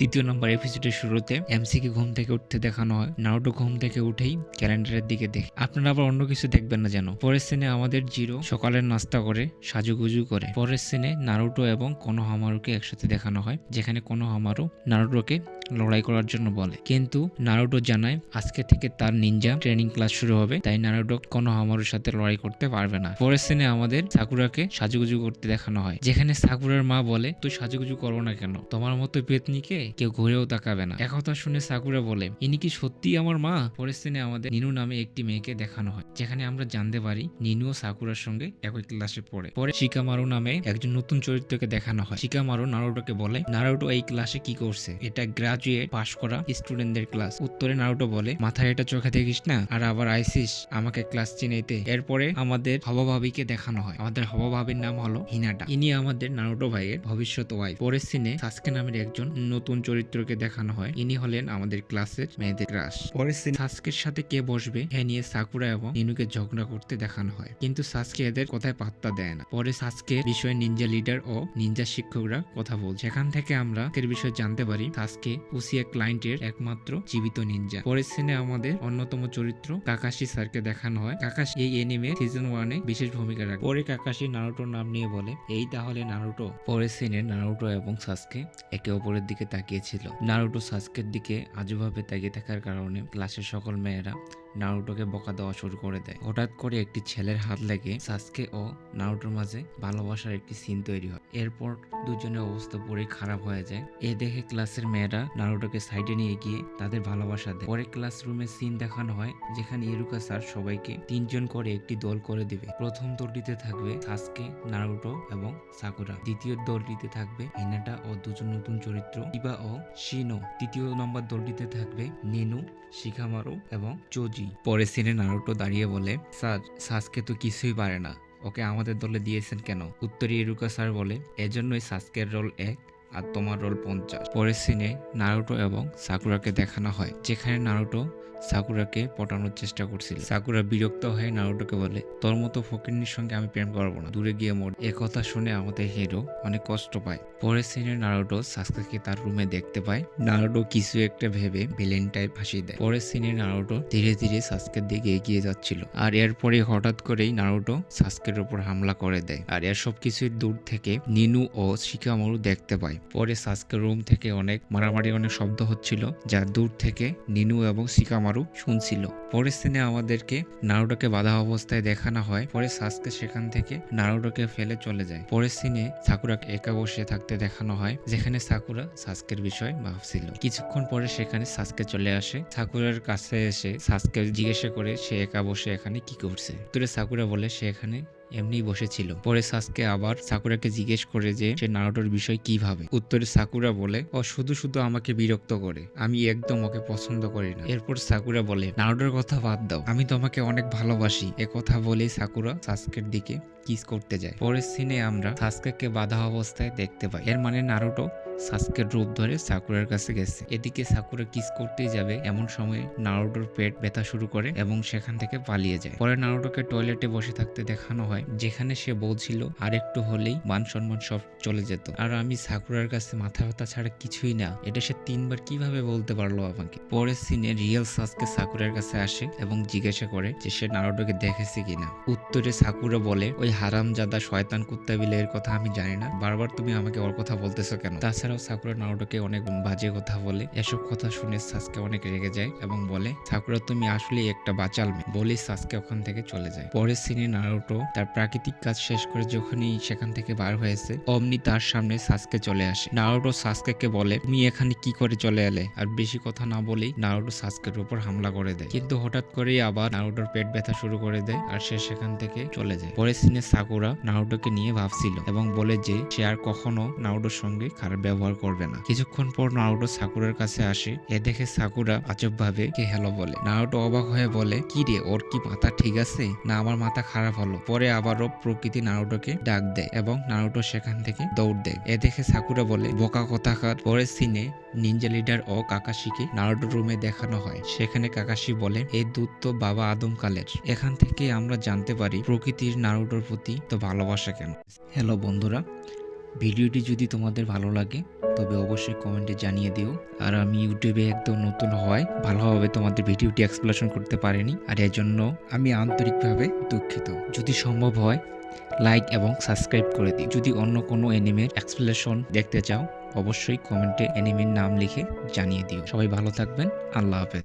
তৃতীয় নম্বর এপিসোডের শুরুতে এমসিকে ঘুম থেকে উঠতে দেখানো হয়। নারুটো ঘুম থেকে উঠেই ক্যালেন্ডারের দিকে দেখে। আপনারা আবার অন্য কিছু দেখবেন না যেন পরের সিনে আমাদের জিরো সকালের নাস্তা করে, সাজুগুজু করে। পরের সিনে নারুটো এবং কোনো হামারুকে একসাথে দেখানো হয়, যেখানে কোনো হামারু নারুটোকে লড়াই করার জন্য বলে। কিন্তু নারুটো জানায়, আজকে থেকে তার নিনজা ট্রেনিং ক্লাস শুরু হবে, তাই নারুটো কোনো হামারুর সাথে লড়াই করতে পারবে না। পরের সিনে আমাদের সাকুরাকে সাজুগুজু করতে দেখানো হয়, যেখানে সাকুরার মা বলে, তুই সাজুগুজু করো না কেন? তোমার মতো পেতনিকে কেউ ঘুরেও তাকাবে না। একথা শুনে সাকুরা বলে, ইনি কি সত্যি আমার মা? পরের সিনে আমাদের নিনু নামে একটি মেয়েকে দেখানো হয়, যেখানে আমরা জানতে পারি নিনু ও সাকুরার সঙ্গে একই ক্লাসে পড়ে। পরে শিকামারু নামে একজন নতুন চরিত্রকে দেখানো হয়। শিকামারু নারুটোকে বলে, নারুটো এই ক্লাসে কি করছে? এটা গ্রাজুয়েট পাশ করা স্টুডেন্টদের ক্লাস উত্তরে নারুটো বলে, মাথায় এটা চোখে দেখিস না, আর আবার আইসিস আমাকে ক্লাস চিনাইতে। এরপরে আমাদের হবভাবিকে দেখানো হয়। আমাদের হবভাবির নাম হলো হিনাটা। ইনি আমাদের নারুটো ভাইয়ের ভবিষ্যৎ ওয়াইফ পরের সিনে সাসকে নামের একজন নতুন চরিত্রকে দেখানো হয়। ইনি হলেন আমাদের ক্লাসের মেয়েদের ক্রাশ। সিনে সাসকের সাথে কে বসবে? হ্যাঁ নিয়ে সাকুরা এবং নিনুকে ঝগড়া করতে দেখানো হয়। কিন্তু সাসকে এদের কথায় পাত্তা দেয় না। পরে সাসকে বিষয়ে নিনজা লিডার ও নিনজা শিক্ষকরা কথা বলছে। সেখান থেকে আমরা এর বিষয়ে জানতে পারি, সাসকে উসিয়া ক্লায়েন্টের একমাত্র জীবিত নিনজা পরের সিনে আমাদের অন্যতম চরিত্র কাকাশি স্যারকে দেখানো হয়। কাকাশি এই এনিমে সিজন ওয়ানে বিশেষ ভূমিকা রাখে। পরে কাকাশি নারুটোর নাম নিয়ে বলে, এই তাহলে নারুটো? পরের সিনে নারুটো এবং সাসকে একে অপরের দিকে তাকিয়েছিল। নারুটো সাসকের দিকে আজুভাবে তাকিয়ে থাকার কারণে ক্লাসের সকল মেয়েরা নারুটোকে বকা দেওয়া শুরু করে দেয়। হঠাৎ করে একটি ছেলের হাত লেগে সাসকে ও নারুটোর মাঝে ভালোবাসার একটি সিন তৈরি হয়। এরপর দুজনের অবস্থা পুরোই খারাপ হয়ে যায়। এ দেখে ক্লাসের মেয়েরা নারুটোকে সাইডে নিয়ে গিয়ে তাদের ভালোবাসা দেয়। পরে ক্লাসরুমে সিন দেখানো হয়, যেখানে ইরুকা স্যার সবাইকে তিনজন করে একটি দল করে দিবে। প্রথম দলটিতে থাকবে সাসকে, নারুটো এবং সাকুরা। দ্বিতীয় দলটিতে থাকবে হিনাটা ও দুজন নতুন চরিত্র ইবা ও শিনো। তৃতীয় নম্বর দলটিতে থাকবে নিনু, শিখামারু এবং চোজি। পরে সিনে নারুটো দাঁড়িয়ে বলে, স্যার, সাসকে তো কিছুই পারে না। ওকে আমাদের দলে দিয়েছেন কেন? উত্তরী ইরুকা স্যার বলে, এজন্যই সাসকের রোল এক। আর তোমার রোল পঞ্চাশ। পরের সিনে নারুটো এবং সাকুরাকে দেখানো হয়, যেখানে নারুটো সাকুরাকে পটানোর চেষ্টা করছিল। সাকুরা বিরক্ত হয়ে নারুটোকে বলে, তোর মতো ফকিরনির সঙ্গে আমি প্রেম করব না। দূরে গিয়ে মোড় এ কথা শুনে আমাদের হিরো অনেক কষ্ট পায়। পরের সিনে নারুটো সাসকাকে তার রুমে দেখতে পায়। নারুটো কিছু একটা ভেবে ভিলেনটাই ফাঁসি দেয়। পরের সিনে নারুটো ধীরে ধীরে সাসকের দিকে এগিয়ে যাচ্ছিল। আর এরপরে হঠাৎ করেই নারুটো সাসকের ওপর হামলা করে দেয়। আর এর সব কিছুই দূর থেকে নিনু ও শিকামরু দেখতে পায়। পরে সাসকের রুম থেকে অনেক মারামারি, অনেক শব্দ হচ্ছিল, যা দূর থেকে নিনু এবং শিকামারু শুনছিল। পরের সিনে আমাদেরকে নারুটোকে বাধা অবস্থায় দেখানো হয়, পরে সাসকে সেখান থেকে নারুটোকে ফেলে চলে যায়। পরের সিনে সাকুরাকে একা বসে থাকতে দেখানো হয়, যেখানে সাকুরা সাসকের বিষয় ভাবছিল। কিছুক্ষণ পরে সেখানে সাসকে চলে আসে, সাকুরার কাছে এসে সাসকে জিজ্ঞাসা করে সে একা বসে এখানে কি করছে। উত্তরে সাকুরা বলে, সে এখানে এমনি বসেছিল। পরে সাসকে আবার সাকুরাকে জিজ্ঞেস করে যে, সে নারুটোর বিষয় কি ভাবে? উত্তরে সাকুরা বলে, ও শুধু শুধু আমাকে বিরক্ত করে। আমি একদম ওকে পছন্দ করি না। এরপর সাকুরা বলে, নারুটোর কথা বাদ দাও। আমি তোমাকে অনেক ভালোবাসি। এ কথা বলে সাকুরা সাসকের দিকে কিস করতে যায়। পরের সিনে আমরা সাসকেকে বাধা অবস্থায় দেখতে পাই। এর মানে নারুটো সাসকের রূপ ধরে সাকুরার কাছে গেছে। এদিকে সাকুরা কিস করতেই যাবে। এমন সময় নারুটোর পেট ব্যথা শুরু করে এবং সেখান থেকে পালিয়ে যায়। পরে নারুটোকে টয়লেটে বসে থাকতে দেখানো হয়, যেখানে সে বলছিল আর একটু হলেই মান সম্মান সব চলে যেত। আর আমি সাকুরার কাছে মাথা ব্যথা ছাড়া কিছুই না। এটা সে তিনবার কীভাবে বলতে পারল আমাকে? পরের সিনে রিয়েল সাসকে সাকুরার কাছে আসে এবং জিজ্ঞাসা করে যে সে নারুটোকে দেখেছে কিনা। উত্তরে সাকুরা বলে, ওই হারামজাদা শয়তান কুত্তা বিলের কথা আমি জানি না। বারবার তুমি আমাকে ওর কথা বলতেছো কেন? তাছাড়াও সাকুরা নারুটোকে অনেক বাজে কথা বলে। এসব কথা শুনে সাসকে অনেক রেগে যায় এবং বলে, সাকুরা, তুমি আসলে একটা বাচাল মেয়ে। বলেই সাসকে ওখান থেকে চলে যায়। পরের সিনে নারুটো তার প্রাকৃতিক কাজ শেষ করে যখনই সেখান থেকে বার হয়েছে, অমনি তার সামনে সাসকে চলে আসে। নারুটো সাসকে বলে, তুমি এখানে কি করে চলে এলে? আর বেশি কথা না বলেই নারুটো সাসকের উপর হামলা করে দেয়। কিন্তু হঠাৎ করেই আবার নারুটোর পেট ব্যথা শুরু করে দেয় আর সে সেখান থেকে চলে যায়। পরের সিনে সাকুরা নারুটোকে নিয়ে ভাবছিল এবং বলে যে, সে আর কখনো নারুটোর সঙ্গে খারাপ ব্যবহার করবে না। কিছুক্ষণ পর নারুটো সাকুরার কাছে আসে। এ দেখে সাকুরা আজব ভাবে কে হ্যালো বলে। নারুটো অবাক হয়ে বলে, কি রে, ওর কি মাথা ঠিক আছে? না, আমার মাথা খারাপ হলো। পরে আবারও প্রকৃতি নারুটোকে ডাক দেয় এবং নারুটো সেখান থেকে দৌড় দেয়। এ দেখে সাকুরা বলে, বোকা কথাকার। পরের সিনে নিনজা লিডার ও কাকাশিকে নারুটো রুমে দেখানো হয়। সেখানে কাকাশি বলে এই দূত তো বাবা আদমকালের এখান থেকে আমরা জানতে পারি প্রকৃতির নারুটোর প্রতি তো ভালোবাসা কেন? হ্যালো বন্ধুরা ভিডিওটি যদি তোমাদের ভালো লাগে, তবে অবশ্যই কমেন্টে জানিয়ে দিও। আর আমি ইউটিউবে একদম নতুন হওয়ায় ভালোভাবে তোমাদের ভিডিওটি এক্সপ্লেশন করতে পারিনি, আর এর জন্য আমি আন্তরিকভাবে দুঃখিত। যদি সম্ভব হয় লাইক এবং সাবস্ক্রাইব করে দিই যদি অন্য কোনো অ্যানিমের এক্সপ্লেশন দেখতে চাও, অবশ্যই কমেন্টে অ্যানিমের নাম লিখে জানিয়ে দিও। সবাই ভালো থাকবেন, আল্লাহ হাফেজ।